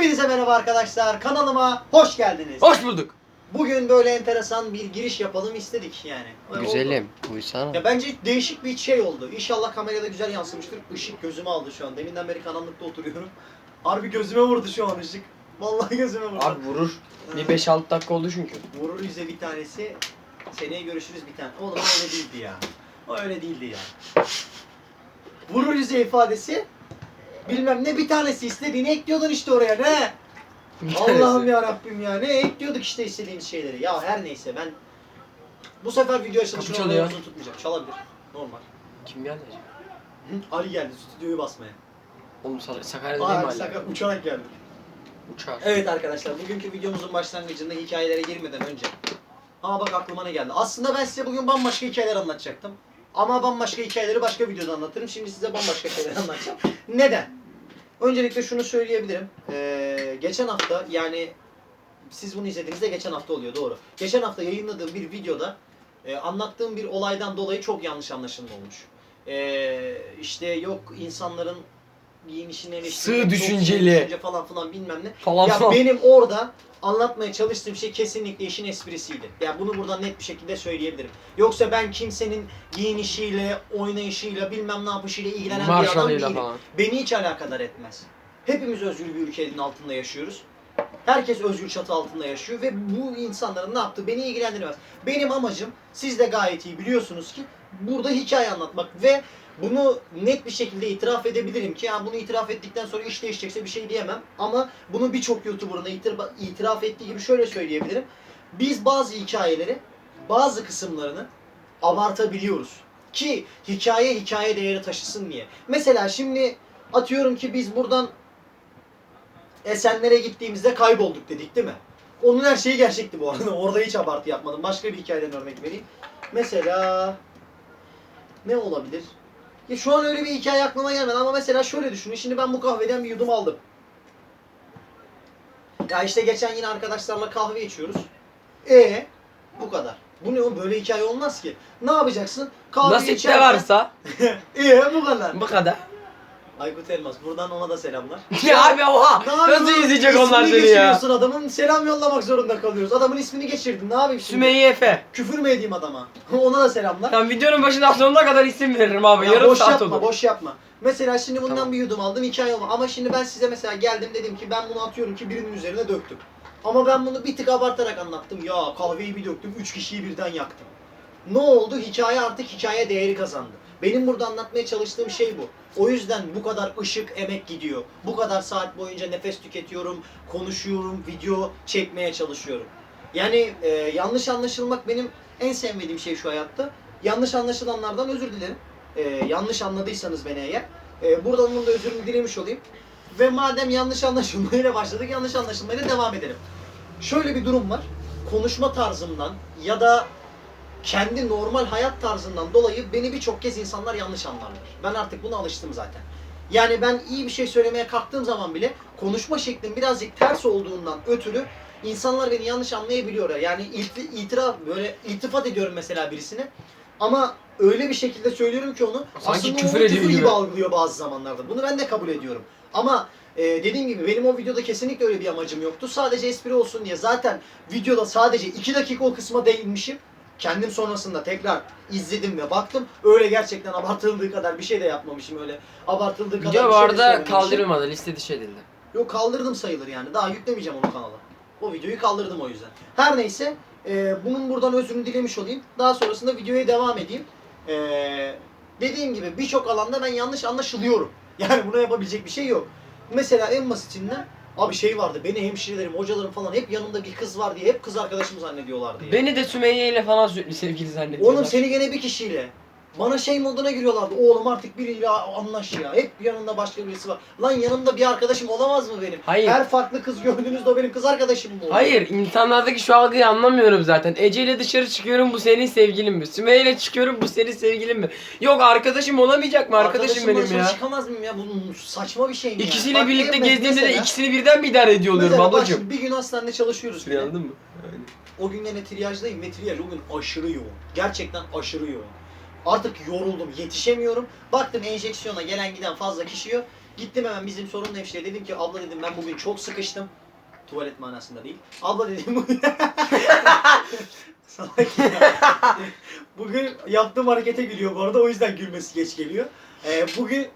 Hepinize merhaba arkadaşlar. Kanalıma hoş geldiniz. Hoş bulduk. Bugün böyle enteresan bir giriş yapalım istedik yani. Öyle Güzelim. oldu. Uysana. Ya bence değişik bir şey oldu. İnşallah kamerada güzel yansımıştır. Işık gözüme aldı şu an. Deminden beri karanlıkta oturuyorum. Harbi gözüme vurdu şu an ışık. Vallahi gözüme vurdu. Abi vurur. Bir 5-6 dakika oldu çünkü. Vurur yüze bir tanesi. Seneye görüşürüz bir tane. Oğlum öyle değildi ya. O öyle değildi ya. Vurur yüze ifadesi. Bilmem ne bir tanesi istediğini ekliyordun işte oraya ne? Allah'ım ya Rabbim ya ne ekliyorduk işte istediğimiz şeyleri. Ya her neyse ben bu sefer video açılışını Kapı çalıyor. uzun tutmayacağım. Çalabilir. Normal. Kim geldi acaba? Hı? Ali geldi stüdyoyu basmaya. Oğlum Sa- Sakarya'da değil mi Aa, hala? sakın uçarak geldi. Uçar. Evet arkadaşlar bugünkü videomuzun başlangıcında hikayelere girmeden önce. Aa bak aklıma ne geldi. Aslında ben size bugün bambaşka hikayeler anlatacaktım. Ama bambaşka hikayeleri başka videoda anlatırım. Şimdi size bambaşka şeyler anlatacağım. Neden? Öncelikle şunu söyleyebilirim. Ee, geçen hafta yani siz bunu izlediğinizde geçen hafta oluyor doğru. Geçen hafta yayınladığım bir videoda e, anlattığım bir olaydan dolayı çok yanlış anlaşılma olmuş. E, işte yok insanların giyinişini eleştirmek, çok düşünceli. düşünce falan filan bilmem ne. Falan Ya falan. benim orada anlatmaya çalıştığım şey kesinlikle işin esprisiydi. Ya bunu buradan net bir şekilde söyleyebilirim. Yoksa ben kimsenin giyinişiyle, oynayışıyla, bilmem ne yapışıyla ilgilenen bir adam değilim. falan. Beni hiç alakadar etmez. Hepimiz özgür bir ülkenin altında yaşıyoruz. Herkes özgür çatı altında yaşıyor ve bu insanların ne yaptığı beni ilgilendirmez. Benim amacım siz de gayet iyi biliyorsunuz ki burada hikaye anlatmak ve bunu net bir şekilde itiraf edebilirim ki ya bunu itiraf ettikten sonra iş değişecekse bir şey diyemem ama bunu birçok YouTuber'ın itiraf ettiği gibi şöyle söyleyebilirim. Biz bazı hikayeleri bazı kısımlarını abartabiliyoruz ki hikaye hikaye değeri taşısın diye. Mesela şimdi atıyorum ki biz buradan Esenler'e gittiğimizde kaybolduk dedik değil mi? Onun her şeyi gerçekti bu arada. Orada hiç abartı yapmadım. Başka bir hikayeden örnek vereyim. Mesela ne olabilir? Ya şu an öyle bir hikaye aklıma gelmedi ama mesela şöyle düşünün. Şimdi ben bu kahveden bir yudum aldım. Ya işte geçen yine arkadaşlarla kahve içiyoruz. E bu kadar. Bu ne oğlum böyle hikaye olmaz ki. Ne yapacaksın? Kahve Nasip de içerken- varsa E bu kadar. bu kadar. Aykut Elmas buradan ona da selamlar. ya abi oha. Ne yapıyorsun? Nasıl izleyecek onlar İsmini seni ya? geçiriyorsun adamın selam yollamak zorunda kalıyoruz. Adamın ismini geçirdin ne yapayım şimdi? Sümeyye Efe. Küfür mü edeyim adama? Ona da selamlar. Tamam videonun başından sonuna kadar isim veririm abi. Ya Yarım boş saat yapma, olur. boş yapma. Mesela şimdi bundan Tamam. bir yudum aldım, hikaye olma. Ama şimdi ben size mesela geldim dedim ki ben bunu atıyorum ki birinin üzerine döktüm. Ama ben bunu bir tık abartarak anlattım. Ya kahveyi bir döktüm, üç kişiyi birden yaktım. Ne oldu? Hikaye artık hikaye değeri kazandı. Benim burada anlatmaya çalıştığım şey bu. O yüzden bu kadar ışık, emek gidiyor. Bu kadar saat boyunca nefes tüketiyorum, konuşuyorum, video çekmeye çalışıyorum. Yani e, yanlış anlaşılmak benim en sevmediğim şey şu hayatta. Yanlış anlaşılanlardan özür dilerim. E, yanlış anladıysanız beni eğer. E, buradan onun da özürümü dilemiş olayım. Ve madem yanlış anlaşılmayla başladık, yanlış anlaşılmayla devam edelim. Şöyle bir durum var. Konuşma tarzımdan ya da kendi normal hayat tarzından dolayı beni birçok kez insanlar yanlış anlarlar. Ben artık buna alıştım zaten. Yani ben iyi bir şey söylemeye kalktığım zaman bile konuşma şeklim birazcık ters olduğundan ötürü insanlar beni yanlış anlayabiliyorlar. Yani itiraf böyle iltifat ediyorum mesela birisine. Ama öyle bir şekilde söylüyorum ki onu Sanki aslında küfür küfür gibi gibi. algılıyor bazı zamanlarda. Bunu ben de kabul ediyorum. Ama e, dediğim gibi benim o videoda kesinlikle öyle bir amacım yoktu. Sadece espri olsun diye. Zaten videoda sadece 2 dakika o kısma değinmişim. Kendim sonrasında tekrar izledim ve baktım. Öyle gerçekten abartıldığı kadar bir şey de yapmamışım öyle. Abartıldığı kadar Video bu bir şey de arada söylememişim. kaldırılmadı. Liste dışı edildi. Yok kaldırdım sayılır yani. Daha yüklemeyeceğim onu kanala. O videoyu kaldırdım o yüzden. Her neyse e, bunun buradan özrünü dilemiş olayım. Daha sonrasında videoya devam edeyim. E, dediğim gibi birçok alanda ben yanlış anlaşılıyorum. Yani buna yapabilecek bir şey yok. Mesela en basitinden abi şey vardı. Beni hemşirelerim, hocalarım falan hep yanımda bir kız var diye hep kız arkadaşım zannediyorlardı ya. Beni de Sümeyye ile falan sürekli sevgili zannediyorlar. Oğlum seni gene bir kişiyle. Bana şey moduna giriyorlardı. Oğlum artık biriyle anlaş ya. Hep yanında başka birisi var. Lan yanımda bir arkadaşım olamaz mı benim? Hayır. Her farklı kız gördüğünüzde o benim kız arkadaşım mı? olur? Hayır, insanlardaki şu algıyı anlamıyorum zaten. Ece ile dışarı çıkıyorum, bu senin sevgilin mi? Sümeyye ile çıkıyorum, bu senin sevgilin mi? Yok arkadaşım olamayacak mı? Arkadaşım Arkadaşımla benim dışarı ya. Çıkamaz mıyım ya? Bu saçma bir şey mi ya? İkisiyle Bak, birlikte en- gezdiğimde de mesela- ikisini birden mi idare ediyor oluyorum mesela bak ablacığım? şimdi bir gün hastanede çalışıyoruz. Şurayı yine. anladın mı? O gün yine triyajdayım ve triyaj o gün aşırı yoğun. Gerçekten aşırı yoğun. Artık yoruldum, yetişemiyorum. Baktım enjeksiyona gelen giden fazla kişi yok. Gittim hemen bizim sorunlu hemşireye dedim ki abla dedim ben bugün çok sıkıştım. Tuvalet manasında değil. Abla dedim bugün... Salak yaptığım harekete gülüyor bu arada o yüzden gülmesi geç geliyor. Ee, bugün...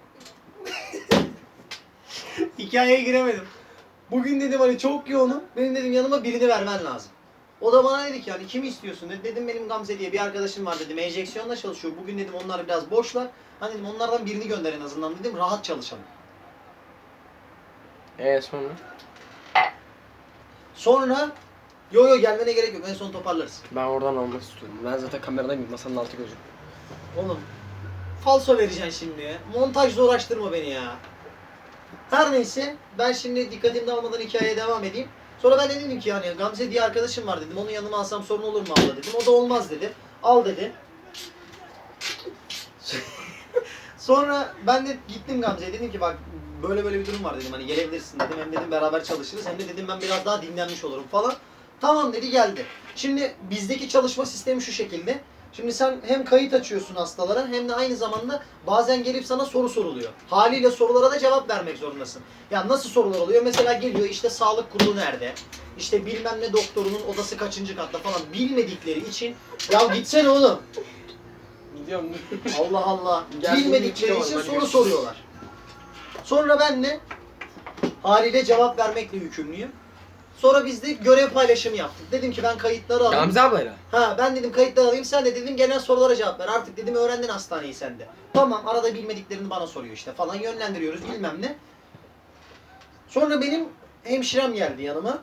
Hikayeye giremedim. Bugün dedim hani çok yoğunum. Benim dedim yanıma birini vermen lazım. O da bana dedi ki hani kimi istiyorsun dedi. Dedim benim Gamze diye bir arkadaşım var dedim. Enjeksiyonla çalışıyor. Bugün dedim onlar biraz boşlar. Hani dedim onlardan birini gönder en azından dedim. Rahat çalışalım. Eee sonra? Sonra yo yo gelmene gerek yok. En son toparlarız. Ben oradan almak istiyorum. Ben zaten kameradayım masanın altı gözüm. Oğlum falso vereceksin şimdi. Montajla uğraştırma beni ya. Her neyse ben şimdi dikkatimi dağılmadan hikayeye devam edeyim. Sonra ben de dedim ki yani Gamze diye arkadaşım var dedim. Onu yanıma alsam sorun olur mu abla dedim. O da olmaz dedi. Al dedi. Sonra ben de gittim Gamze'ye dedim ki bak böyle böyle bir durum var dedim. Hani gelebilirsin dedim. Hem dedim beraber çalışırız. Hem de dedim ben biraz daha dinlenmiş olurum falan. Tamam dedi geldi. Şimdi bizdeki çalışma sistemi şu şekilde. Şimdi sen hem kayıt açıyorsun hastalara hem de aynı zamanda bazen gelip sana soru soruluyor. Haliyle sorulara da cevap vermek zorundasın. Ya nasıl sorular oluyor? Mesela geliyor işte sağlık kurulu nerede? İşte bilmem ne doktorunun odası kaçıncı katta falan bilmedikleri için ya gitsene oğlum. Gidiyorum. Allah Allah. Geldim, Bilmedikleri için soru soruyorlar. Sonra ben de haliyle cevap vermekle yükümlüyüm. Sonra biz de görev paylaşımı yaptık. Dedim ki ben kayıtları alayım. Gamze ablayla. Ha ben dedim kayıtları alayım sen de dedim genel sorulara cevap ver. Artık dedim öğrendin hastaneyi sen de. Tamam arada bilmediklerini bana soruyor işte falan yönlendiriyoruz bilmem ne. Sonra benim hemşirem geldi yanıma.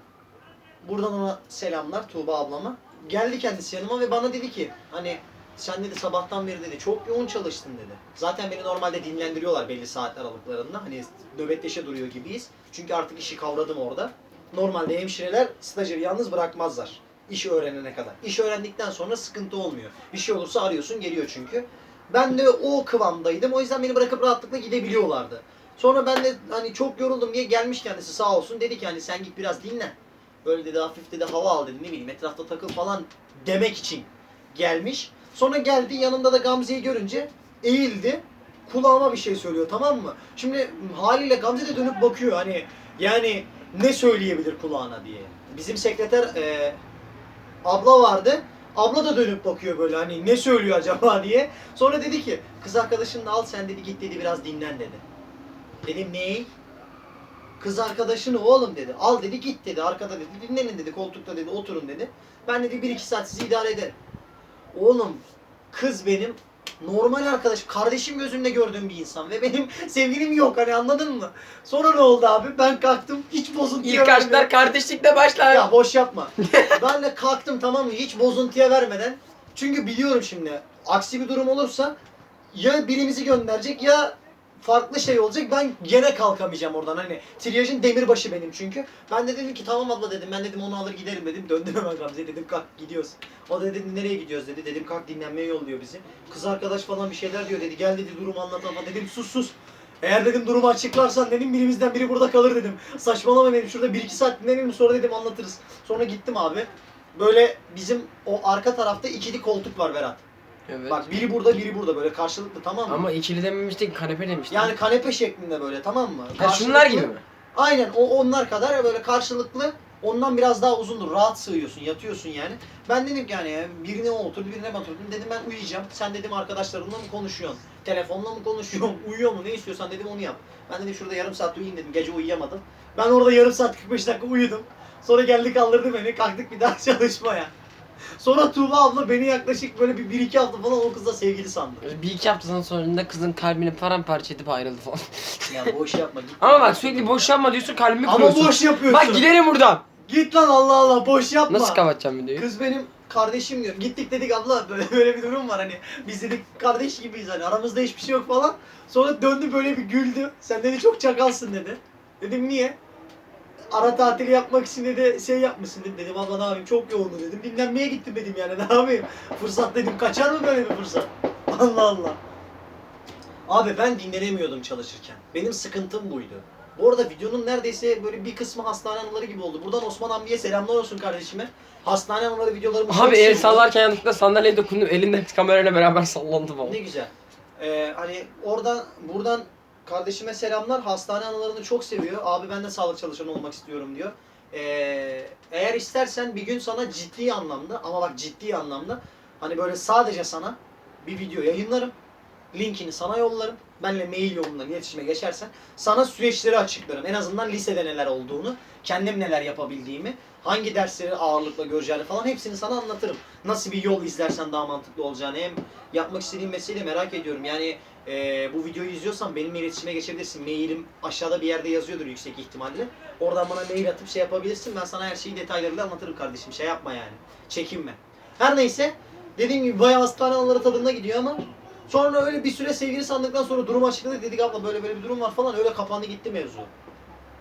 Buradan ona selamlar Tuğba ablama. Geldi kendisi yanıma ve bana dedi ki hani sen dedi sabahtan beri dedi çok yoğun çalıştın dedi. Zaten beni normalde dinlendiriyorlar belli saatler aralıklarında. Hani nöbetleşe duruyor gibiyiz. Çünkü artık işi kavradım orada. Normalde hemşireler stajyeri yalnız bırakmazlar. İşi öğrenene kadar. İş öğrendikten sonra sıkıntı olmuyor. Bir şey olursa arıyorsun geliyor çünkü. Ben de o kıvamdaydım. O yüzden beni bırakıp rahatlıkla gidebiliyorlardı. Sonra ben de hani çok yoruldum diye gelmiş kendisi sağ olsun. Dedi ki hani sen git biraz dinlen. Böyle dedi hafif dedi hava al dedi ne bileyim etrafta takıl falan demek için gelmiş. Sonra geldi yanında da Gamze'yi görünce eğildi. Kulağıma bir şey söylüyor tamam mı? Şimdi haliyle Gamze de dönüp bakıyor hani yani ne söyleyebilir kulağına diye. Bizim sekreter e, abla vardı. Abla da dönüp bakıyor böyle hani ne söylüyor acaba diye. Sonra dedi ki kız arkadaşını da al sen dedi git dedi biraz dinlen dedi. Dedim ney? Kız arkadaşını oğlum dedi. Al dedi git dedi. Arkada dedi. Dinlenin dedi. Koltukta dedi. Oturun dedi. Ben dedi bir iki saat sizi idare ederim. Oğlum kız benim normal arkadaş, kardeşim gözümle gördüğüm bir insan ve benim sevgilim yok hani anladın mı? Sonra ne oldu abi? Ben kalktım hiç bozuntuya İlk aşklar kardeşlikle başlar. ya boş yapma. ben de kalktım tamam mı hiç bozuntuya vermeden. Çünkü biliyorum şimdi aksi bir durum olursa ya birimizi gönderecek ya farklı şey olacak. Ben gene kalkamayacağım oradan. Hani triyajın demirbaşı benim çünkü. Ben de dedim ki tamam abla dedim. Ben dedim onu alır giderim dedim. Döndüm hemen Gamze'ye dedim kalk gidiyoruz. O da dedi nereye gidiyoruz dedi. Dedim kalk dinlenmeye yolluyor bizi. Kız arkadaş falan bir şeyler diyor dedi. Gel dedi durumu anlat ama dedim sus sus. Eğer dedim durumu açıklarsan dedim birimizden biri burada kalır dedim. Saçmalama dedim şurada 1-2 saat dinlenelim sonra dedim anlatırız. Sonra gittim abi. Böyle bizim o arka tarafta ikili koltuk var Berat. Evet. Bak biri burada biri burada böyle karşılıklı tamam mı? Ama ikili dememiştik kanepe demiştik. Yani kanepe şeklinde böyle tamam mı? Ha, şunlar gibi mi? Aynen o onlar kadar böyle karşılıklı ondan biraz daha uzundur. Rahat sığıyorsun, yatıyorsun yani. Ben dedim ki yani birine otur, birine ben oturdum. Dedim ben uyuyacağım. Sen dedim arkadaşlarınla mı konuşuyorsun? Telefonla mı konuşuyorsun? Uyuyor mu? Ne istiyorsan dedim onu yap. Ben dedim şurada yarım saat uyuyayım dedim. Gece uyuyamadım. Ben orada yarım saat 45 dakika uyudum. Sonra geldi kaldırdı beni. Kalktık bir daha çalışmaya. Sonra Tuğba abla beni yaklaşık böyle bir, bir iki hafta falan o kızla sevgili sandı. Bir iki haftanın sonunda kızın kalbini paramparça edip ayrıldı falan. Ya boş yapma. Git. Ama bak sürekli boş yapma diyorsun kalbimi Ama kırıyorsun. boş yapıyorsun. Bak giderim buradan. Git lan Allah Allah boş yapma. Nasıl kapatacağım videoyu? Kız benim kardeşim diyor. Gittik dedik abla böyle böyle bir durum var hani. Biz dedik kardeş gibiyiz hani aramızda hiçbir şey yok falan. Sonra döndü böyle bir güldü. Sen dedi çok çakalsın dedi. Dedim niye? Ara tatili yapmak için dedi şey yapmışsın dedi. Dedim abla ne yapayım çok yoğundu dedim. Dinlenmeye gittim dedim yani ne yapayım. Fırsat dedim kaçar mı böyle bir fırsat? Allah Allah. Abi ben dinlenemiyordum çalışırken. Benim sıkıntım buydu. Bu arada videonun neredeyse böyle bir kısmı hastane anıları gibi oldu. Buradan Osman Ambi'ye selamlar olsun kardeşime. Hastane anıları videolarımı Abi el sallarken yanlışlıkla sandalyeye dokundum. Elimde kamerayla beraber sallandı falan. Ne güzel. Ee, hani oradan buradan kardeşime selamlar. Hastane anılarını çok seviyor. Abi ben de sağlık çalışanı olmak istiyorum diyor. Ee, eğer istersen bir gün sana ciddi anlamda ama bak ciddi anlamda hani böyle sadece sana bir video yayınlarım. Linkini sana yollarım. Benle mail yolundan iletişime geçersen sana süreçleri açıklarım. En azından lisede neler olduğunu, kendim neler yapabildiğimi, hangi dersleri ağırlıkla göreceğini falan hepsini sana anlatırım. Nasıl bir yol izlersen daha mantıklı olacağını hem yapmak istediğim meseleyi merak ediyorum. Yani e, bu videoyu izliyorsan benimle iletişime geçebilirsin. Mailim aşağıda bir yerde yazıyordur yüksek ihtimalle. Oradan bana mail atıp şey yapabilirsin. Ben sana her şeyi detaylarıyla anlatırım kardeşim. Şey yapma yani. Çekinme. Her neyse. Dediğim gibi bayağı hastane anıları tadında gidiyor ama sonra öyle bir süre sevgili sandıktan sonra durum açıkladı. Dedik abla böyle böyle bir durum var falan. Öyle kapandı gitti mevzu.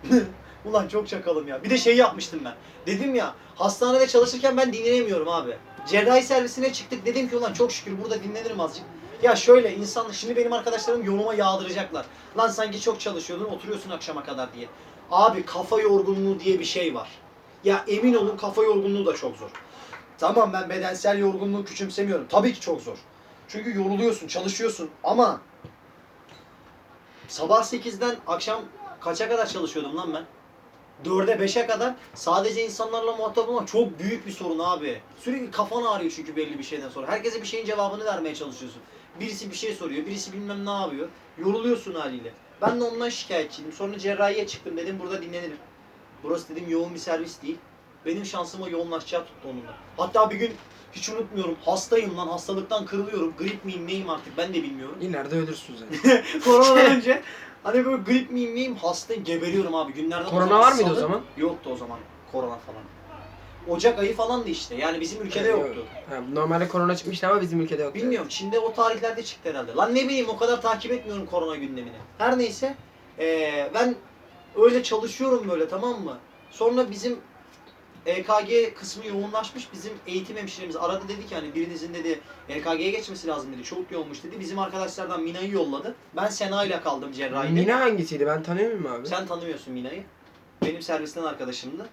Ulan çok çakalım ya. Bir de şey yapmıştım ben. Dedim ya hastanede çalışırken ben dinlenemiyorum abi. Cerrahi servisine çıktık dedim ki ulan çok şükür burada dinlenirim azıcık. Ya şöyle insan şimdi benim arkadaşlarım yoluma yağdıracaklar. Lan sanki çok çalışıyordun oturuyorsun akşama kadar diye. Abi kafa yorgunluğu diye bir şey var. Ya emin olun kafa yorgunluğu da çok zor. Tamam ben bedensel yorgunluğu küçümsemiyorum. Tabii ki çok zor. Çünkü yoruluyorsun, çalışıyorsun ama sabah 8'den akşam kaça kadar çalışıyordum lan ben? 4'e 5'e kadar sadece insanlarla muhatap olmak çok büyük bir sorun abi. Sürekli kafan ağrıyor çünkü belli bir şeyden sonra. Herkese bir şeyin cevabını vermeye çalışıyorsun. Birisi bir şey soruyor, birisi bilmem ne yapıyor. Yoruluyorsun haliyle. Ben de ondan şikayetçiydim. Sonra cerrahiye çıktım dedim burada dinlenirim. Burası dedim yoğun bir servis değil. Benim şansıma yoğunlaşacağı tuttu onunla. Hatta bir gün hiç unutmuyorum hastayım lan hastalıktan kırılıyorum. Grip miyim neyim artık ben de bilmiyorum. İleride ölürsün zaten. Koronadan önce hani böyle grip miyim neyim hastayım geberiyorum abi günlerden Korona var mıydı o zaman? Yoktu o zaman korona falan. Ocak ayı falandı işte yani bizim ülkede yoktu. Ha, normalde korona çıkmıştı ama bizim ülkede yoktu. Bilmiyorum Çin'de o tarihlerde çıktı herhalde. Lan ne bileyim o kadar takip etmiyorum korona gündemini. Her neyse eee, ben öyle çalışıyorum böyle tamam mı? Sonra bizim EKG kısmı yoğunlaşmış. Bizim eğitim hemşiremiz aradı dedi ki hani birinizin dedi EKG'ye geçmesi lazım dedi. Çok yoğunmuş dedi. Bizim arkadaşlardan Mina'yı yolladı. Ben Sena ile kaldım cerrahide. Mina hangisiydi ben tanıyor muyum abi? Sen tanımıyorsun Mina'yı. Benim servisten arkadaşımdı.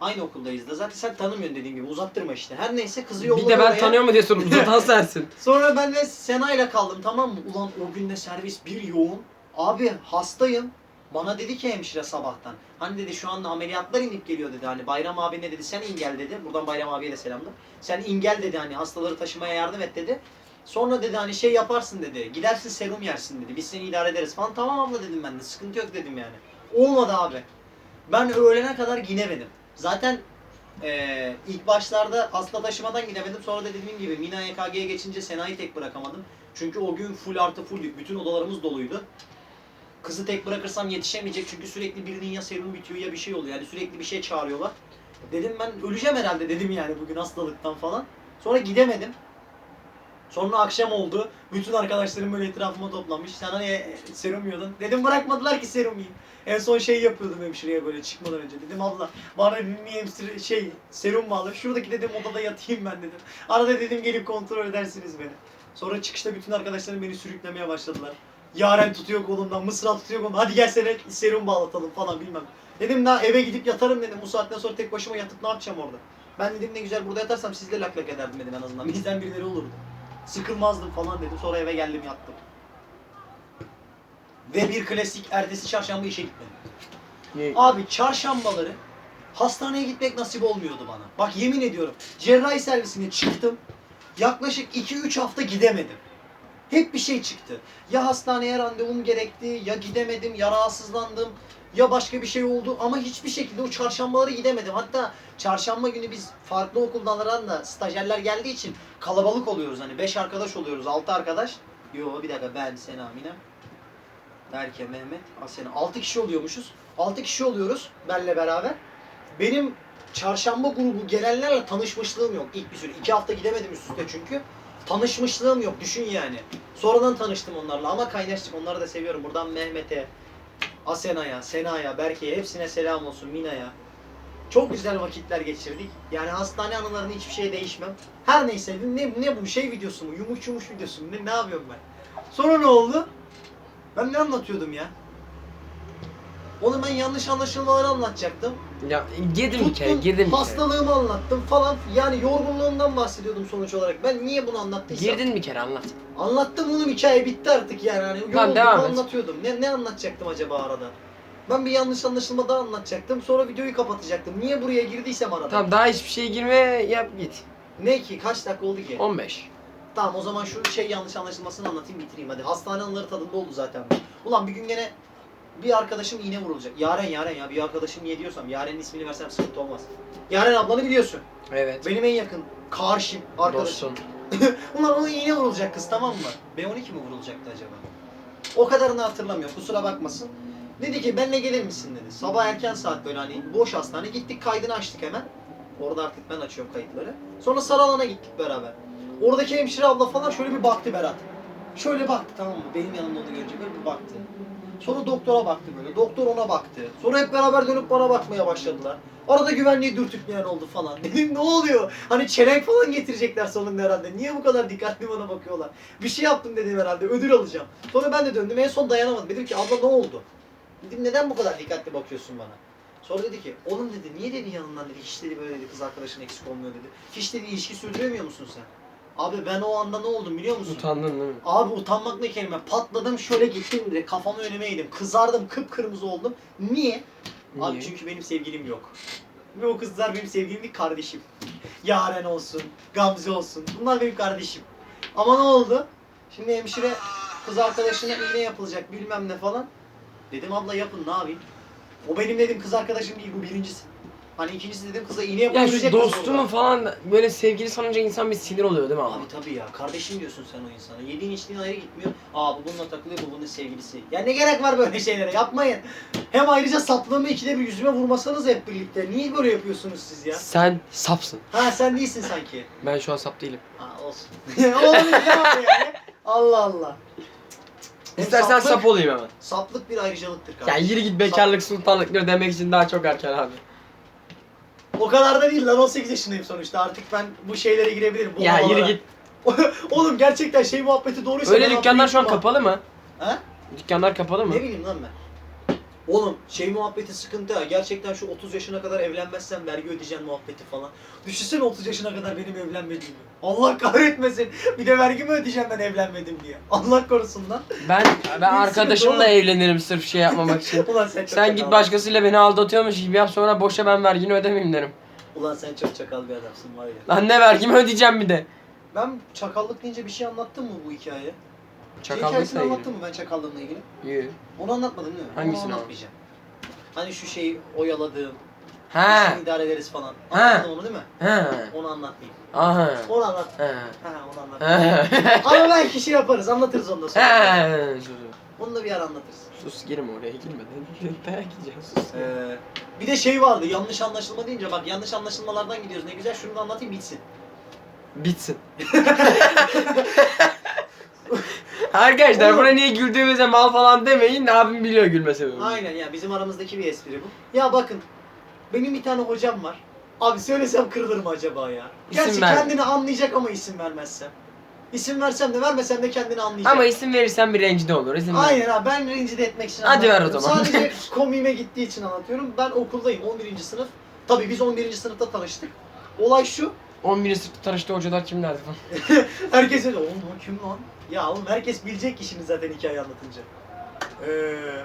Aynı okuldayız da. Zaten sen tanımıyorsun dediğim gibi. Uzattırma işte. Her neyse kızı yolladı bir de ben oraya. tanıyor mu diye sordum. Uzatan sensin. Sonra ben de Sena ile kaldım tamam mı? Ulan o günde servis bir yoğun. Abi hastayım. Bana dedi ki hemşire sabahtan. Hani dedi şu anda ameliyatlar inip geliyor dedi. Hani Bayram abi ne dedi sen in gel dedi. Buradan Bayram abiye de selamlar. Sen in gel dedi hani hastaları taşımaya yardım et dedi. Sonra dedi hani şey yaparsın dedi. Gidersin serum yersin dedi. Biz seni idare ederiz falan. Tamam abla dedim ben de. Sıkıntı yok dedim yani. Olmadı abi. Ben öğlene kadar gidemedim. Zaten eee, ilk başlarda hasta taşımadan gidemedim. Sonra da dediğim gibi Mina EKG'ye geçince Sena'yı tek bırakamadım. Çünkü o gün full artı full. Bütün odalarımız doluydu. Kızı tek bırakırsam yetişemeyecek çünkü sürekli birinin ya serumu bitiyor ya bir şey oluyor. Yani sürekli bir şey çağırıyorlar. Dedim ben öleceğim herhalde dedim yani bugün hastalıktan falan. Sonra gidemedim. Sonra akşam oldu. Bütün arkadaşlarım böyle etrafıma toplanmış. Sen hani e, serum yiyordun. Dedim bırakmadılar ki serum yiyeyim. En son şey yapıyordum hemşireye böyle çıkmadan önce. Dedim abla bana bir hemşire şey serum bağlı. Şuradaki dedim odada yatayım ben dedim. Arada dedim gelip kontrol edersiniz beni. Sonra çıkışta bütün arkadaşlarım beni sürüklemeye başladılar. Yaren tutuyor kolumdan, Mısra tutuyor kolumdan. Hadi gel sana serum bağlatalım falan bilmem. Dedim daha eve gidip yatarım dedim. Bu saatten sonra tek başıma yatıp ne yapacağım orada? Ben dedim ne güzel burada yatarsam sizle lak lak ederdim dedim en azından. Bizden birileri olurdu. Sıkılmazdım falan dedim. Sonra eve geldim yattım. Ve bir klasik ertesi çarşamba işe gitmedim. Niye? Abi çarşambaları hastaneye gitmek nasip olmuyordu bana. Bak yemin ediyorum cerrahi servisine çıktım. Yaklaşık 2-3 hafta gidemedim. Hep bir şey çıktı. Ya hastaneye randevum gerekti, ya gidemedim, ya rahatsızlandım, ya başka bir şey oldu ama hiçbir şekilde o çarşambaları gidemedim. Hatta çarşamba günü biz farklı okuldan da stajyerler geldiği için kalabalık oluyoruz hani 5 arkadaş oluyoruz, 6 arkadaş. Yo bir dakika ben, Sena, Mine, Berke, Mehmet, Asena. 6 kişi oluyormuşuz. 6 kişi oluyoruz benle beraber. Benim çarşamba grubu gelenlerle tanışmışlığım yok ilk bir süre. 2 hafta gidemedim üst üste çünkü. Tanışmışlığım yok düşün yani. Sonradan tanıştım onlarla ama kaynaştık. Onları da seviyorum. Buradan Mehmet'e, Asena'ya, Sena'ya, Berke'ye hepsine selam olsun Mina'ya. Çok güzel vakitler geçirdik. Yani hastane anılarını hiçbir şey değişmem. Her neyse ne, ne bu şey videosu mu? Yumuş yumuş videosu mu? Ne, ne yapıyorum ben? Sonra ne oldu? Ben ne anlatıyordum ya? Onu ben yanlış anlaşılmaları anlatacaktım. Ya girdim bir kere, Tuttum, girdim bir kere. hastalığımı anlattım falan. Yani yorgunluğumdan bahsediyordum sonuç olarak. Ben niye bunu anlattıysam. Girdin bir kere anlat. Anlattım oğlum hikaye bitti artık yani. Hani yoruldum, devam et. anlatıyordum. Ne, ne anlatacaktım acaba arada? Ben bir yanlış anlaşılma daha anlatacaktım. Sonra videoyu kapatacaktım. Niye buraya girdiysem arada. Tamam daha hiçbir şeye girme yap git. Ne ki? Kaç dakika oldu ki? 15. Tamam o zaman şu şey yanlış anlaşılmasını anlatayım bitireyim hadi. Hastane anıları tadında oldu zaten. Ulan bir gün gene bir arkadaşım iğne vurulacak. Yaren Yaren ya bir arkadaşım niye diyorsam Yaren'in ismini versem sıkıntı olmaz. Yaren ablanı biliyorsun. Evet. Benim en yakın karşım arkadaşım. Ulan ona iğne vurulacak kız tamam mı? B12 mi vurulacaktı acaba? O kadarını hatırlamıyorum kusura bakmasın. Dedi ki benle gelir misin dedi. Sabah erken saat böyle hani boş hastane gittik kaydını açtık hemen. Orada artık ben açıyorum kayıtları. Sonra sarı alana gittik beraber. Oradaki hemşire abla falan şöyle bir baktı Berat. Şöyle baktı tamam mı? Benim yanımda onu görünce böyle bir baktı. Sonra doktora baktı böyle. Doktor ona baktı. Sonra hep beraber dönüp bana bakmaya başladılar. Arada güvenliği dürtükleyen oldu falan. Dedim ne oluyor? Hani çelenk falan getirecekler sonunda herhalde. Niye bu kadar dikkatli bana bakıyorlar? Bir şey yaptım dedim herhalde. Ödül alacağım. Sonra ben de döndüm. En son dayanamadım. Dedim ki abla ne oldu? Dedim neden bu kadar dikkatli bakıyorsun bana? Sonra dedi ki oğlum dedi niye dedi yanından dedi hiç dedi böyle dedi kız arkadaşın eksik olmuyor dedi. Hiç dedi ilişki sürdüremiyor musun sen? Abi ben o anda ne oldum biliyor musun? Utandın değil mi? Abi utanmak ne kelime? Patladım şöyle gittim direkt kafamı önüme eğdim. Kızardım kıpkırmızı oldum. Niye? Abi Niye? çünkü benim sevgilim yok. Ve o kızlar benim sevgilim değil kardeşim. Yaren olsun, Gamze olsun. Bunlar benim kardeşim. Ama ne oldu? Şimdi hemşire kız arkadaşına iğne yapılacak bilmem ne falan. Dedim abla yapın ne yapayım? O benim dedim kız arkadaşım değil bu birincisi. Hani ikincisi dedim kıza iğne Ya şu falan böyle sevgili sanınca insan bir sinir oluyor değil mi abi? Abi tabii ya kardeşim diyorsun sen o insana. Yediğin içtiğin ayrı gitmiyor. Aa bu bununla takılıyor bu bunun sevgilisi. Ya ne gerek var böyle şeylere yapmayın. Hem ayrıca saplığımı ikide bir yüzüme vurmasanız hep birlikte. Niye böyle yapıyorsunuz siz ya? Sen sapsın. Ha sen değilsin sanki. Ben şu an sap değilim. Ha olsun. Oğlum ne var yani? Allah Allah. Hem İstersen saplık- sap olayım hemen. Saplık bir ayrıcalıktır Ya kardeşim. yürü git bekarlık sultanlıktır demek için daha çok erken abi. O kadar da değil lan 18 yaşındayım sonuçta artık ben bu şeylere girebilirim. Bu Ya yürü havalara. git. Oğlum gerçekten şey muhabbeti doğruysa Öyle ben dükkanlar şu an atlayayım kapalı mı? Ha? Dükkanlar kapalı mı? Ne bileyim lan ben. Oğlum şey muhabbeti sıkıntı ha. Gerçekten şu 30 yaşına kadar evlenmezsen vergi ödeyeceksin muhabbeti falan. Düşünsene 30 yaşına kadar benim evlenmediğimi. Allah kahretmesin. Bir de vergi mi ödeyeceğim ben evlenmedim diye. Allah korusun lan. Ben ben oğlum. arkadaşımla evlenirim sırf şey yapmamak için. Ulan sen çok Sen git başkasıyla beni aldatıyormuş gibi yap sonra boşa ben vergini ödemeyeyim derim. Ulan sen çok çakal bir adamsın var ya. Lan ne vergimi ödeyeceğim bir de. Ben çakallık deyince bir şey anlattım mı bu hikaye? Şey Çakallıkla hikayesini ilgili. anlattım mı ben çakallığımla ilgili? Yürü. Onu anlatmadım değil mi? Hangisini Onu anlatmayacağım. Hani şu şeyi oyaladığım, Ha. işini idare ederiz falan. Ha. Anlattım onu değil mi? Ha. Onu anlatmayayım. Aha. Onu anlat. Ha. Ha onu anlat. Ama belki şey yaparız, anlatırız onu da sonra. Sus, Onu da bir ara anlatırız. Sus girme oraya girme. Dayak yiyeceğim sus. Ee, bir de şey vardı, yanlış anlaşılma deyince bak yanlış anlaşılmalardan gidiyoruz. Ne güzel şunu da anlatayım bitsin. Bitsin. Arkadaşlar buna niye güldüğümüze mal falan demeyin. Abim biliyor gülme sebebini. Aynen ya bizim aramızdaki bir espri bu. Ya bakın, benim bir tane hocam var. Abi söylesem kırılır mı acaba ya? İsim Gerçi verme. kendini anlayacak ama isim vermezsem. İsim versem de vermesem de kendini anlayacak. Ama isim verirsen bir rencide olur. İsim ver. Aynen abi ben rencide etmek için Hadi ver o zaman. Sadece komiğime gittiği için anlatıyorum. Ben okuldayım 11. sınıf. Tabii biz 11. sınıfta tanıştık. Olay şu. 11. sınıfta tanıştığı hocalar kimlerdi falan. Herkes öyle oğlum o kim lan? Ya oğlum herkes bilecek ki şimdi zaten hikaye anlatınca. Ee,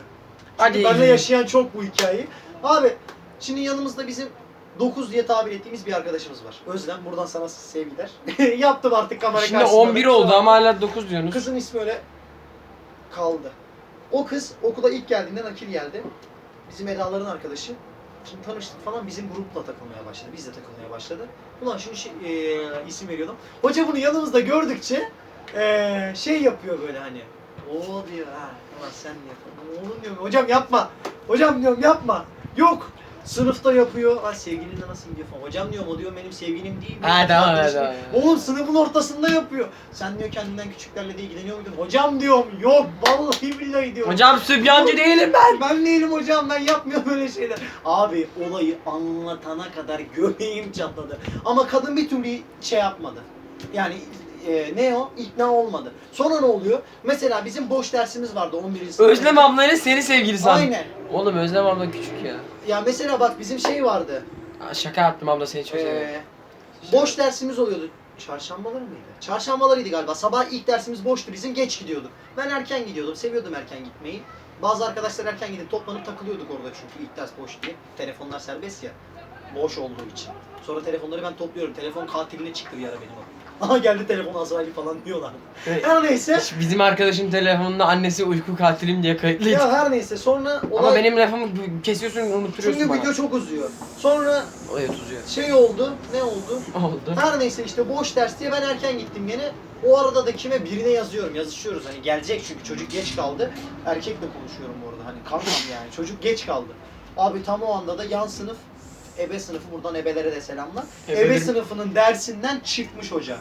Hadi Hadi benle yaşayan çok bu hikayeyi. Abi şimdi yanımızda bizim 9 diye tabir ettiğimiz bir arkadaşımız var. Özlem buradan sana sevgiler. Yaptım artık kamera Şimdi karşısında. 11 oldu ama hala 9 diyorsunuz. Kızın ismi öyle kaldı. O kız okula ilk geldiğinde nakil geldi. Bizim Eda'ların arkadaşı. Şimdi tanıştık falan bizim grupla takılmaya başladı. Biz de takılmaya başladı. Ulan şimdi şey, eee, isim veriyordum. Hoca bunu yanımızda gördükçe eee, şey yapıyor böyle hani. O diyor ha. Ulan sen mi yapıyorsun? Oğlum diyorum hocam yapma. Hocam diyorum yapma. Yok. Sınıfta yapıyor. Ha sevgilinle nasıl gidiyor falan. Hocam diyorum o diyor benim sevgilim değil. Ha, benim tamam, arkadaşım tamam, değil." tamam. Oğlum sınıfın ortasında yapıyor. Sen diyor kendinden küçüklerle de ilgileniyor muydun? Hocam diyorum yok vallahi billahi diyorum. Hocam sübyancı değilim ben. Ben değilim hocam ben yapmıyorum böyle şeyler. Abi olayı anlatana kadar göbeğim çatladı. Ama kadın bir türlü şey yapmadı. Yani e, ne o? İkna olmadı. Sonra ne oluyor? Mesela bizim boş dersimiz vardı 11. sınıfta. Özlem ablayla seni sevgili san. Aynen. Oğlum Özlem abla küçük ya. Ya mesela bak bizim şey vardı. Aa, Şaka yaptım abla seni çok seviyorum. Ee, boş dersimiz oluyordu. Çarşambaları mıydı? Çarşambalarıydı galiba. Sabah ilk dersimiz boştu bizim. Geç gidiyorduk. Ben erken gidiyordum. Seviyordum erken gitmeyi. Bazı arkadaşlar erken gidip toplanıp takılıyorduk orada çünkü ilk ders boş diye. Telefonlar serbest ya. Boş olduğu için. Sonra telefonları ben topluyorum. Telefon katiline çıktı bir ara benim. Aha geldi telefon Azrail'i falan diyorlar. Evet. Her neyse. Bizim arkadaşın telefonunda annesi uyku katilim diye kayıtlıydı. Ya her neyse sonra Ama olay... benim lafımı kesiyorsun unutturuyorsun Çünkü bana. video çok uzuyor. Sonra Evet uzuyor. şey oldu. Ne oldu? Oldu. Her neyse işte boş ders diye ben erken gittim gene. O arada da kime birine yazıyorum, yazışıyoruz. Hani gelecek çünkü çocuk geç kaldı. Erkekle konuşuyorum bu arada. Hani kankam yani. Çocuk geç kaldı. Abi tam o anda da yan sınıf, ebe sınıfı buradan ebelere de selamlar. Ebe Ebelerin- sınıfının dersinden çıkmış hoca.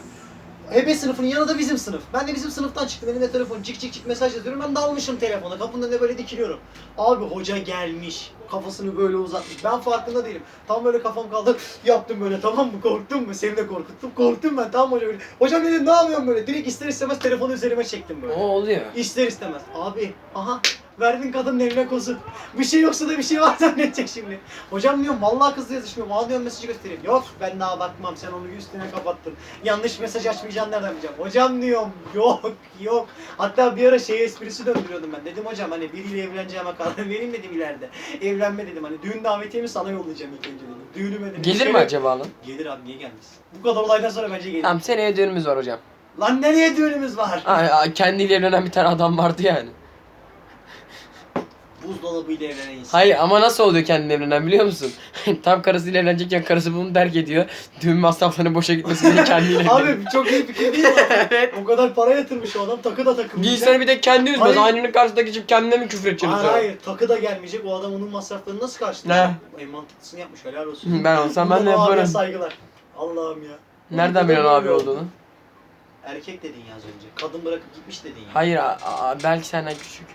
Ebe sınıfının yanı da bizim sınıf. Ben de bizim sınıftan çıktım. Elimde telefon cik cik cik mesaj yazıyorum. Ben dalmışım telefona. Kapının önünde böyle dikiliyorum. Abi hoca gelmiş. Kafasını böyle uzatmış. Ben farkında değilim. Tam böyle kafam kaldı. Yaptım böyle tamam mı? Korktun mu? Seni de korkuttum. Korktum ben tamam hoca böyle. Hocam dedim ne yapıyorsun böyle? Direkt ister istemez telefonu üzerime çektim böyle. O oluyor. İster istemez. Abi aha verdin kadının eline kozu. Bir şey yoksa da bir şey var zannedecek şimdi. Hocam diyorum vallahi kızla yazışmıyorum. Al diyorum mesajı göstereyim. Yok ben daha bakmam sen onu üstüne kapattın. Yanlış mesaj açmayacaksın nereden bileceğim. Hocam diyorum yok yok. Hatta bir ara şey esprisi döndürüyordum ben. Dedim hocam hani biriyle evleneceğime karar vereyim dedim ileride. Evlenme dedim hani düğün davetiyemi sana yollayacağım ilk önce dedim. Düğünüme dedim. Gelir mi acaba lan? Gelir abi niye gelmez? Bu kadar olaydan sonra bence gelir. Tamam seneye düğünümüz var hocam. Lan nereye düğünümüz var? Ay, kendiyle evlenen bir tane adam vardı yani. Buzdolabıyla evlenen insan. Hayır ama nasıl oluyor kendine evlenen biliyor musun? Tam karısıyla evlenecekken karısı bunu terk ediyor. Düğün masraflarının boşa gitmesi diye kendiyle. Abi çok iyi fikir değil mi? evet. O kadar para yatırmış o adam takı da takılmayacak. Giysene bir de kendi üzmez. Hayır. Aynanın karşısında geçip kendine mi küfür edeceksin Hayır hayır takı da gelmeyecek o adam onun masraflarını nasıl karşılayacak? En mantıklısını yapmış helal olsun. Ben olsam ben de o abiye yaparım. saygılar. Allah'ım ya. Nereden biliyorsun abi olduğunu? oldu. Erkek dedin ya az önce. Kadın bırakıp gitmiş dedin ya. Hayır a- a- belki senden küçük.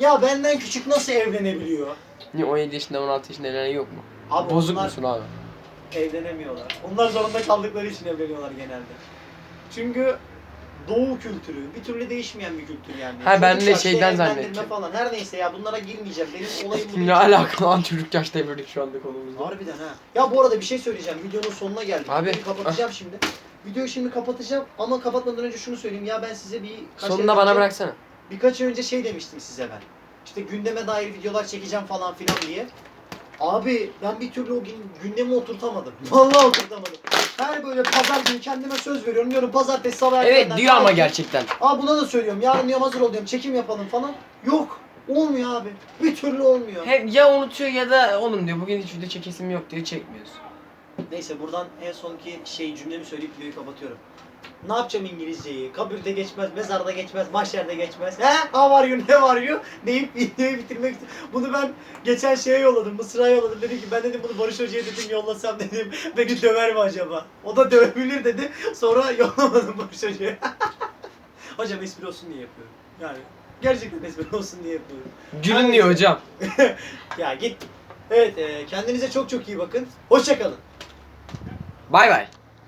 Ya benden küçük nasıl evlenebiliyor? Niye 17 yaşında 16 yaşında evlenen yok mu? Abi Bozuk onlar musun abi? evlenemiyorlar. Onlar zorunda kaldıkları için evleniyorlar genelde. Çünkü Doğu kültürü bir türlü değişmeyen bir kültür yani. Ha, ben de yaşta şeyden evlendirme zannettim. falan. Her neyse ya bunlara girmeyeceğim. Benim olayım bu Ne değil. alaka lan çocuk yaşta evlendik şu anda konumuzda. Harbiden ha. Ya bu arada bir şey söyleyeceğim. Videonun sonuna geldik. Abi, Videoyu kapatacağım şimdi. Videoyu şimdi kapatacağım ama kapatmadan önce şunu söyleyeyim. Ya ben size bir kaç Sonunda ay bana bıraksana. Birkaç önce şey demiştim size ben. İşte gündeme dair videolar çekeceğim falan filan diye. Abi ben bir türlü o gün gündemi oturtamadım. Vallahi oturtamadım. Her böyle pazar günü kendime söz veriyorum. Diyorum pazartesi sabah Evet erkenden diyor ama kalkayım. gerçekten. Aa buna da söylüyorum. Yarın diyorum hazır ol diyorum. Çekim yapalım falan. Yok. Olmuyor abi. Bir türlü olmuyor. Hep ya unutuyor ya da oğlum diyor bugün hiç video çekesim yok diyor çekmiyoruz. Neyse buradan en sonki şey cümlemi söyleyip videoyu kapatıyorum. Ne yapacağım İngilizceyi? Kabirde geçmez, mezarda geçmez, mahşerde geçmez. He? Ha var you, ne var you? Deyip videoyu bitirmek Bunu ben geçen şeye yolladım, Mısır'a yolladım. Dedim ki ben dedim bunu Barış Hoca'ya dedim yollasam dedim. Beni döver mi acaba? O da dövebilir dedi. Sonra yollamadım Barış Hoca'ya. Hocam espri olsun diye yapıyorum. Yani gerçekten espri olsun diye yapıyorum. Gülün diyor hocam. Ya git. Evet, e, kendinize çok çok iyi bakın. Hoşçakalın. Bay bay.